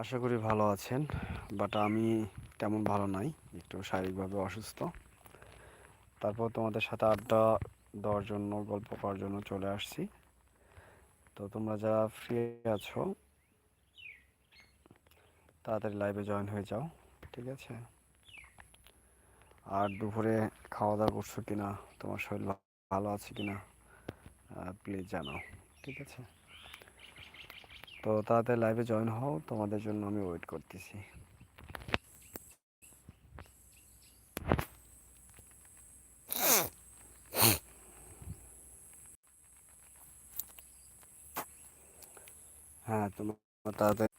আশা করি ভালো আছেন বাট আমি তেমন ভালো নাই, একটু শারীরিকভাবে অসুস্থ। তারপর তোমাদের সাথে আড্ডা দেওয়ার জন্য, গল্প করার জন্য চলে আসছি। তো তোমরা যারা ফ্রি আছো, তাড়াতাড়ি লাইভে জয়েন হয়ে যাও, ঠিক আছে? আর দুপুরে খাওয়া দাওয়া করছ কিনা, তোমার শরীর ভালো আছে কিনা প্লিজ জানাও, ঠিক আছে? তো তাড়াতাড়ি লাইভে জয়েন হও, তোমাদের জন্য আমি ওয়েট করতেছি। হ্যাঁ তোমার তাড়াতাড়ি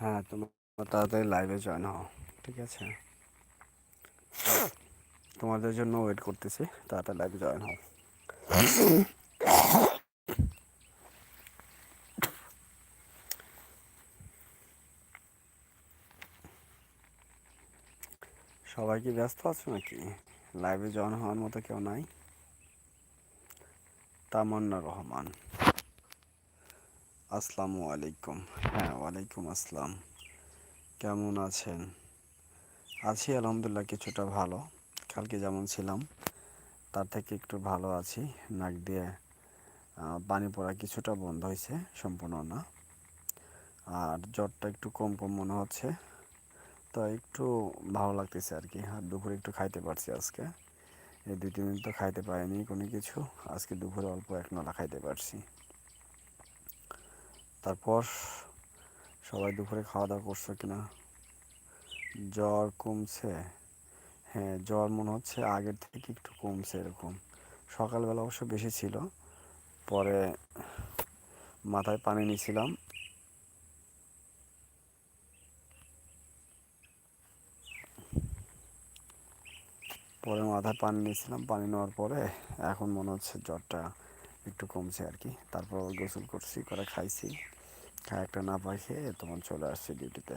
হ্যাঁ তোমার তাড়াতাড়ি লাইভে জয়েন হও, ঠিক আছে? তোমাদের জন্য ওয়েট করতেছি, তাড়াতাড়ি লাইভে জয়েন হও। সবাই কি ব্যস্ত আছো নাকি? লাইভে জয়েন হওয়ার মতো কেউ নাই? তামান্না রহমান। আসসালামু আলাইকুম। হ্যাঁ ওয়ালাইকুম আসসালাম। কেমন আছেন? আছি, আলহামদুলিল্লাহ, কিছুটা ভালো। কালকে যেমন ছিলাম, তার থেকে একটু ভালো আছি। নাক দিয়ে পানি পড়া কিছুটা বন্ধ হয়েছে, সম্পূর্ণ না। আর জ্বরটা একটু কম কম মনে হচ্ছে। তো একটু ভালো লাগতেছে আর কি আর দুপুরে একটু খাইতে পারছি আজকে। এই দুই, তিন দিন তো খাইতে পারিনি কোনো কিছু। আজকে দুপুরে অল্প এক নলা খাইতে পারছি। তারপর সবাই দুপুরে খাওয়া দাওয়া করছ কিনা? জ্বর কমছে। হ্যাঁ জ্বর মনে হচ্ছে আগের থেকে একটু কমছে এরকম। সকালবেলা অবশ্য বেশি ছিল। পরে মাথায় পানি নিয়েছিলাম পরে মাথায় পানি নিয়েছিলাম, পানি নেওয়ার পরে এখন মনে হচ্ছে জ্বরটা একটু কমছে আর কি। তারপর গোসল করছি, করে খাইছি। খাই একটা না পাই খেয়ে তোমার চলে আসছি ডিউটিতে।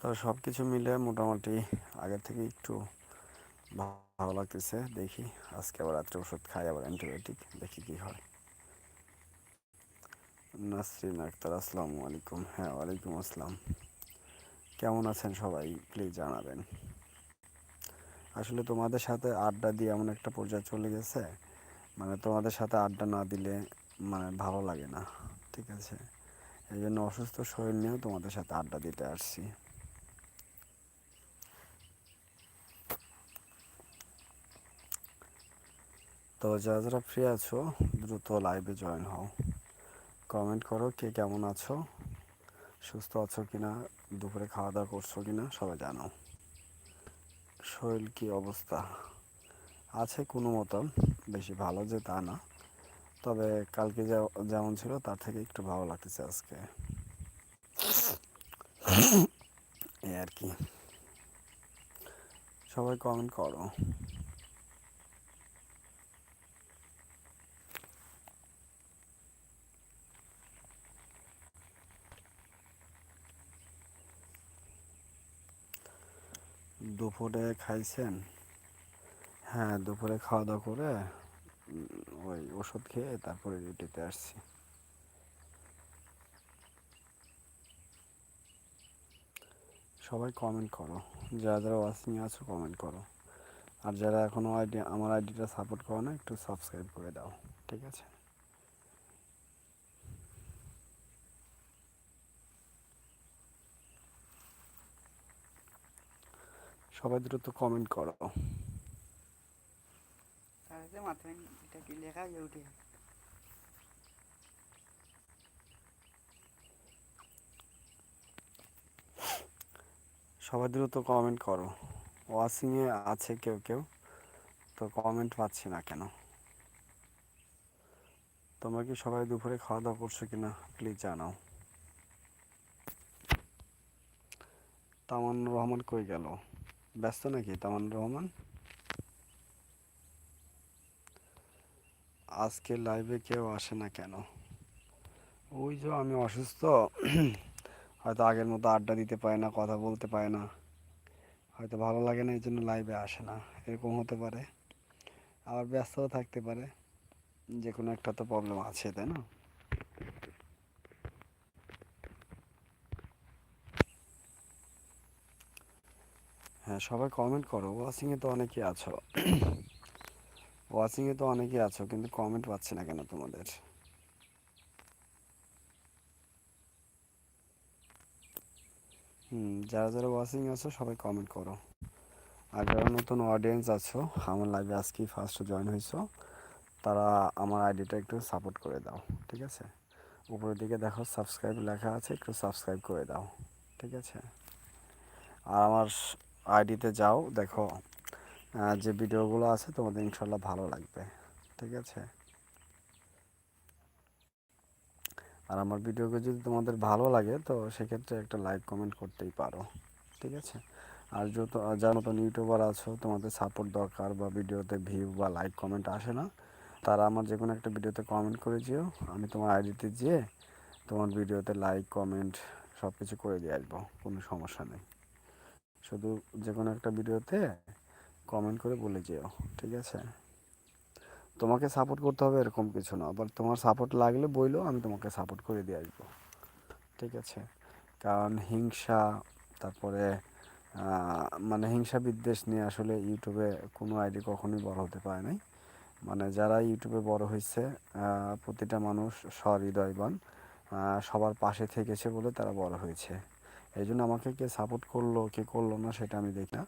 তো সব কিছু মিলে মোটামুটি আগের থেকে একটু ভালো লাগতেছে, দেখি আজকে আবার রাত্রে ওষুধ খাই, আবার অ্যান্টিবায়োটিক, দেখি কী হয়। নাসরিন আক্তার, আসসালামু আলাইকুম। হ্যাঁ ওয়ালাইকুম আসসালাম। কেমন আছেন সবাই? প্লিজ জানাবেন। আসলে তোমাদের সাথে আড্ডা দিয়ে এমন একটা পর্যায়ে চলে গেছে। মানে তোমাদের সাথে আড্ডা না দিলে মানে ভালো লাগে না, ঠিক আছে? এই জন্য অসুস্থ শরীর নিয়েও তোমাদের সাথে আড্ডা দিতে আসছি। তো যারা যারা ফ্রি আছো, দ্রুত লাইভে জয়েন হও। কমেন্ট করো কে কেমন আছো। সুস্থ আছো কিনা, দুপুরে খাওয়া দাওয়া করছ কিনা, সবাই জানো শরীর কি অবস্থা? আছে কোনো মতন, বেশি ভালো যে তা না। তবে কালকে যেমন ছিল, তার থেকে একটু ভালো লাগতেছে আজকে। এই আর কি। সবাই কমেন্ট করো। দুপুরে খাইছেন? হ্যাঁ দুপুরে খাওয়া দাওয়া করে ওই ওষুধ খেয়ে তারপরে ডিউটিতে আসছি। সবাই কমেন্ট করো। যারা যারা ওয়াচিংয়ে আছো কমেন্ট করো। আর যারা এখনও আইডি, আমার আইডিটা সাপোর্ট করো না, একটু সাবস্ক্রাইব করে দাও। ঠিক আছে? সবাই দ্রুত কমেন্ট করো। মাথায় এটা কি লেখা উঠে সবাই দ্রুত কমেন্ট করো। ওয়াচিংয়ে আছে কেউ কেউ তো কমেন্ট পাচ্ছি না কেন? তোমরা কি সবাই দুপুরে খাওয়া দাওয়া করছ কিনা প্লিজ জানাও। তামান্নুর রহমান কই গেল? ব্যস্ত নাকি তামান রহমান? আজকে লাইভে কেউ আসে না কেন? ওই যে আমি অসুস্থ, হয়তো আগের মতো আড্ডা দিতে পারে না, কথা বলতে পারে না। হয়তো ভালো লাগে না, এই জন্য লাইভে আসে না। এরকম হতে পারে। আবার ব্যস্তও থাকতে পারে। যে কোনো একটা তো প্রবলেম আছে, তাই না? সবাই কমেন্ট করো। ওয়াচিংয়ে তো অনেকেই আছো। ওয়াচিংয়ে তো অনেকেই আছো, কিন্তু কমেন্ট পাচ্ছি না কেন তোমাদের? হুম, যারা যারা ওয়াচিং আছো, সবাই কমেন্ট করো। আর যারা নতুন অডিয়েন্স আছো, আমার লাইভে আজকেই ফার্স্ট জয়েন হয়েছো, তারা আমার আইডিটা একটু সাপোর্ট করে দাও, ঠিক আছে? উপরের দিকে দেখো সাবস্ক্রাইব লেখা আছে, একটু সাবস্ক্রাইব করে দাও, ঠিক আছে? আর আমার আইডিতে যাও, দেখো যে ভিডিওগুলো আছে তোমাদের ইনশাল্লাহ ভালো লাগবে, ঠিক আছে? আর আমার ভিডিওকে যদি তোমাদের ভালো লাগে, তো সেক্ষেত্রে একটা লাইক, কমেন্ট করতেই পারো, ঠিক আছে? আর যত যার মতন ইউটিউবার আছো, তোমাদের সাপোর্ট দরকার বা ভিডিওতে ভিউ বা লাইক কমেন্ট আসে না, তারা আমার যে কোনো একটা ভিডিওতে কমেন্ট করে যেও, আমি তোমার আইডিতে যেয়ে তোমার ভিডিওতে লাইক কমেন্ট সব কিছু করে দিয়ে আসব, কোনো সমস্যা নেই। শুধু যে কোনো একটা ভিডিওতে কমেন্ট করে বলে যেও, ঠিক আছে? তোমাকে সাপোর্ট করতে হবে এরকম কিছু না আবার তোমার সাপোর্ট লাগলে বইলো, আমি তোমাকে সাপোর্ট করে দিয়ে আসব, ঠিক আছে? কারণ হিংসা, তারপরে মানে হিংসা বিদ্বেষ নিয়ে আসলে ইউটিউবে কোনো আইডি কখনোই বড় হতে পারে নাই। মানে যারা ইউটিউবে বড় হয়েছে প্রতিটা মানুষ সহৃদয়বান সবার পাশে থেকেছে বলে তারা বড় হয়েছে। এই জন্য আমাকে কে সাপোর্ট করল, কে করল না সেটা আমি দেখি না।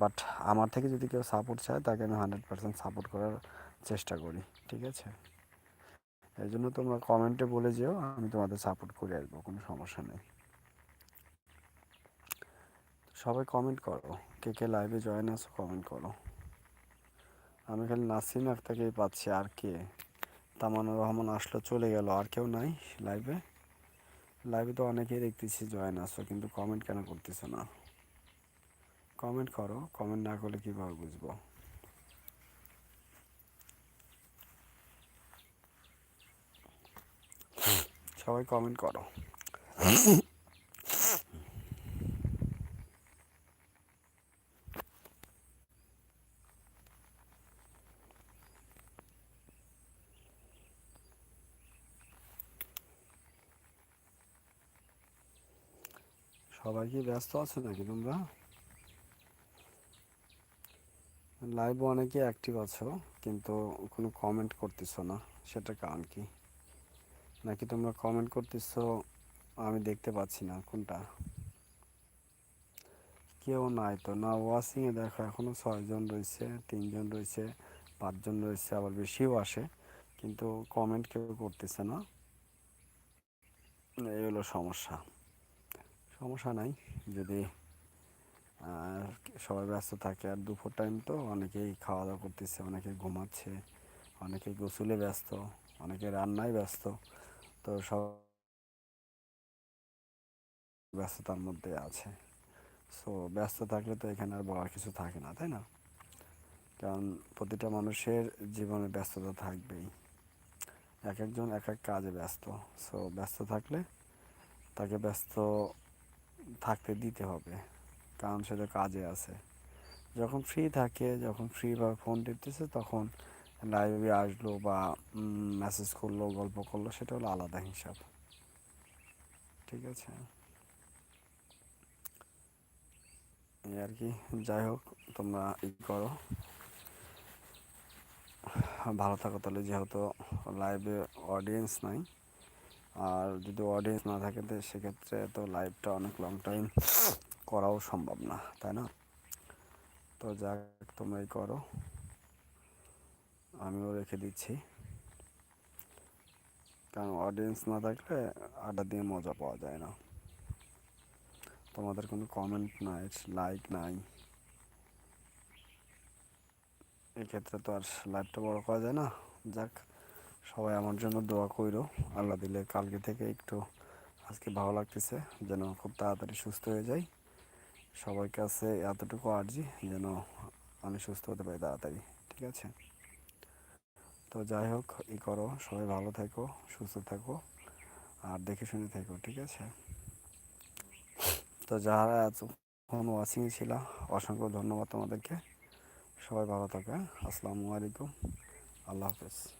বাট আমার থেকে যদি কেউ সাপোর্ট চায়, তাকে আমি হান্ড্রেড পার্সেন্ট সাপোর্ট করার চেষ্টা করি, ঠিক আছে? এই জন্য তোমরা কমেন্টে বলে যেও, আমি তোমাদের সাপোর্ট করে আসব, কোনো সমস্যা নেই। সবাই কমেন্ট করো, কে কে লাইভে জয়েন আছো কমেন্ট করো। আমি খালি নাসিম আক্তারকেই পাচ্ছি, আর কে? তামানুর রহমান আসলো, চলে গেল, আর কেউ নাই লাইভে লাইভে তো অনেকেই দেখতেছি জয়েন আসো কিন্তু কমেন্ট কেন করতেছো না? কমেন্ট করো কমেন্ট না করলে কীভাবে বুঝব? সবাই কমেন্ট করো। সবাই কি ব্যস্ত আছো নাকি তোমরা? লাইভে অনেকে অ্যাক্টিভ আছো, কিন্তু কোনো কমেন্ট করতেছো না সেটা কারণ কি? নাকি তোমরা কমেন্ট করতেছো, আমি দেখতে পাচ্ছি না, কোনটা? কেউ নাই তো, না ওয়াচিংয়ে দেখো এখনও ছয়জন রয়েছে, তিনজন রয়েছে, পাঁচজন রয়েছে, আবার বেশিও আসে, কিন্তু কমেন্ট কেউ করতেছে না। এই হলো সমস্যা। সমস্যা নাই। যদি সবাই ব্যস্ত থাকে, আর দুপুর টাইম তো অনেকেই খাওয়া দাওয়া করতেছে, অনেকে ঘুমাচ্ছে, অনেকে গোসলে ব্যস্ত, অনেকে রান্নায় ব্যস্ত, তো সব ব্যস্ততার মধ্যে আছে। সো ব্যস্ত থাকলে তো এখানে আর বলার কিছু থাকে না, তাই না? কারণ প্রতিটা মানুষের জীবনে ব্যস্ততা থাকবেই। এক একজন এক এক কাজে ব্যস্ত। সো ব্যস্ত থাকলে তাকে ব্যস্ত থাকতে দিতে হবে, কারণ সে তো কাজে আছে। যখন ফ্রি থাকে, যখন ফ্রি বা ফোন টিপতেছে, তখন লাইভে আসলো বা মেসেজ করল, গল্প করল, সেটা হলো আলাদা হিসাব। ঠিক আছে? এই আর কি। যাই হোক, তোমরা ই করো। ভালো থাকো তাহলে, যেহেতু লাইভে অডিয়েন্স নাই। আর যদি অডিয়েন্স না থাকে, তো সেক্ষেত্রে তো লাইভটা অনেক লং টাইম করাও সম্ভব না, তাই না? তো যাক, তোমরাই করো। আমিও রেখে দিচ্ছি। কারণ অডিয়েন্স না থাকলে আড্ডা দিয়ে মজা পাওয়া যায় না। তোমাদের কোনো কমেন্ট নাই লাইক নাই। এক্ষেত্রে তো আর লাইভটা বড় করা যায় না। যাক সবাই আমার জন্য দোয়া কইরো। আল্লাহ দিলে কালকে থেকে একটু আজকে ভালো লাগতেছে, যেন খুব তাড়াতাড়ি সুস্থ হয়ে যাই। সবার কাছে এতটুকু আর্জি, যেন আমি সুস্থ হতে পারি তাড়াতাড়ি, ঠিক আছে? তো যাই হোক, ই করো, সবাই ভালো থেকো, সুস্থ থাকো, আর দেখে শুনে থেকো, ঠিক আছে? তো যারা এতক্ষণ ওয়াচিংয়ে ছিল, অসংখ্য ধন্যবাদ তোমাদেরকে। সবাই ভালো থাকে আসসালামু আলাইকুম। আল্লাহ হাফেজ।